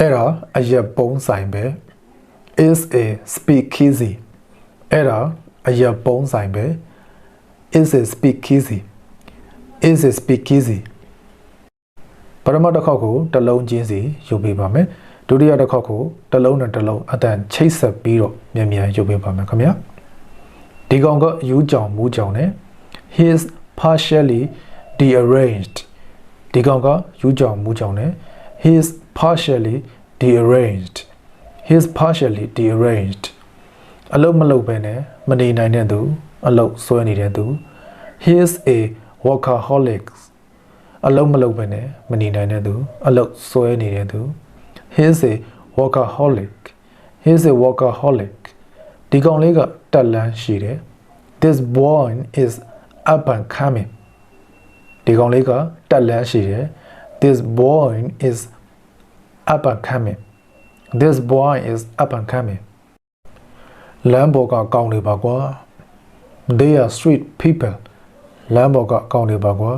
အဲ့ဒါအရက်ပုံးဆိုင်ပဲ is a speakeasy အဲ့ဒါအရက်ပုံးဆိုင်ပဲ is a speakeasy is a speakeasy ပထမတစ်ခေါက်ကိုတစ်လုံးချင်းစီယူပေးပါမယ်ဒုတိယတစ်ခေါက်ကိုတစ်လုံးနဲ့တစ်လုံးအတန်ချိတ်ဆက်ပြီးတော့မြန်မြန်ယူပေးပါမယ်ခင်ဗျာဒီကောင်ကယူကြောင်မူးကြောင်နဲ့ he is partially dearranged ဒီကောင်ကယူကြောင်မူးကြောင်နဲ့ he is partially dearranged he is partially dearranged အလုံးမလုံးပဲနဲ့မနေနိုင်တဲ့သူအလုံးဆွဲနေတဲ့သူ he is a workaholic အလုံးမလုံးပဲနဲ့မနေနိုင်တဲ့သူအလုံးဆွဲနေတဲ့သူ he is a workaholic he is a workaholic ဒီကောင်လေးကတက်လန်းရှိတယ် this boy is up and coming ဒီကောင်လေးကတက်လန်းရှိတယ် this boy is up and coming this boy is up and coming လမ်းပေါ်ကကောင်းနေပါကွာ they are street people လမ်းပေါ်ကကောင်းနေပါကွာ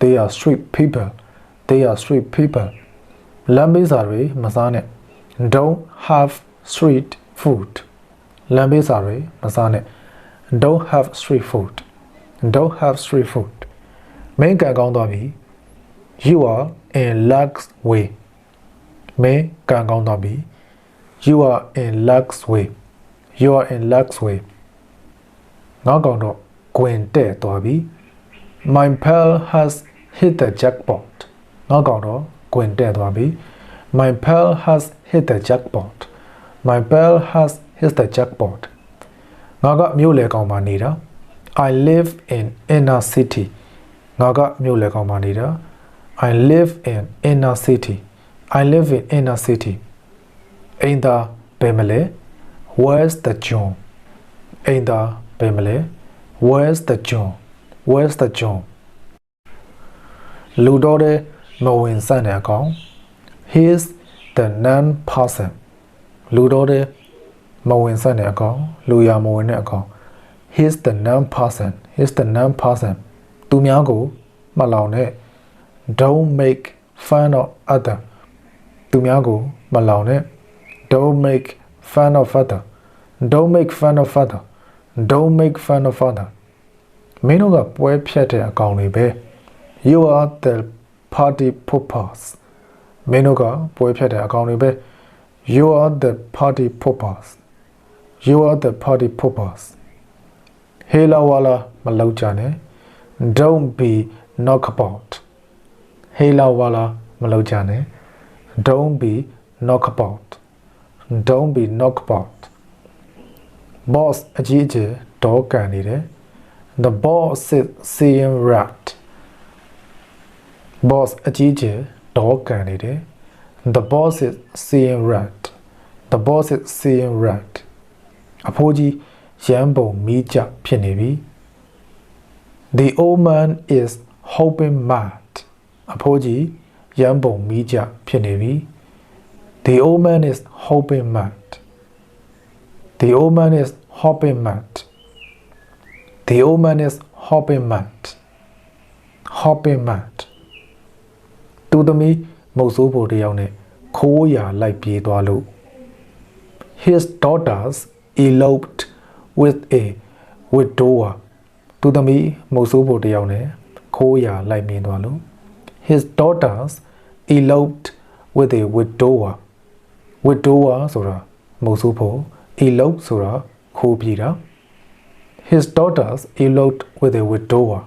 they are street people they are street people လမ်းဘေးစာတွေမစားနဲ့ don't have street food လမ်းဘေးစာတွေမစားနဲ့ don't have street food don't have street food မင်းကန်ကောင်းသွားပြီ you are in lux way မင်းကန်ကောင်းသွားပြီ you are in lux way you are in lux way ငါကောင်တော့ကွင်တဲ့သွားပြီ my pal has hit the jackpot ငါကောင်တော့ကွင်တဲ့သွားပြီ my pal has hit the jackpot my pal has hit the jackpot ငါကမြို့လေကောင်မှာနေတာ I live in inner city ငါကမြို့လေကောင်မှာနေတာ I live in inner city I live in inner city အိမ်သာဘယ်မလဲ Where's the John အိမ်သာဘယ်မလဲ Where's the John Where's the John လူတော်တဲ့မဝင်ဆန့်တဲ့အကောင် He is the non person လူတော်တဲ့မဝင်ဆန့်တဲ့အကောင်လူရမဝင်တဲ့အကောင် He is the non person He is the non person သူများကိုမလောင်နဲ့ Don't make fun of other သူများကိုမလောင်နဲ့ Don't make fun of other Don't make fun of other Don't make fun of other မင်းတို့ကပွဲဖြတ်တဲ့အကောင်တွေပဲ You are the party poopers မင်းတို့ကပွဲဖြတ်တဲ့အကောင်တွေပဲ You are the party poopers You are the party poopers ဟေလာဝါလာမလောက်ကြနဲ့ Don't be knockabout ဟေလာဝါလာမလောက်ကြနဲ့ Don't be knockabout Don't be knockabout boss အကြီးအကျယ်တော့ကန်နေတယ် The boss is seeing rat boss အကြီးအကျယ်တော့ကန်နေတယ် The boss is seeing rat The boss is seeing rat အဖိုးကြီးရမ်းပုံမီးကြဖြစ်နေပြီ The old man is hoping mad အဖိုးကြီး ရမ်းပုံမီးကြဖြစ်နေပြီ The old man is hoping mad The old man is hopping mad The old man is hopping mad hopping mad သူသမီးမုတ်ဆိုးဖို့တယောက်နဲ့ခိုးရာလိုက်ပြေးသွားလို့ His daughters eloped with a widower သူသမီးမုတ်ဆိုးဖို့တယောက်နဲ့ခိုးရာလိုက်မြင်သွားလို့ His daughters eloped with a widower widower ဆိုတာမုတ်ဆိုးဖို့ elope ဆိုတာခိုးပြေးတာ His daughters eloped with a widower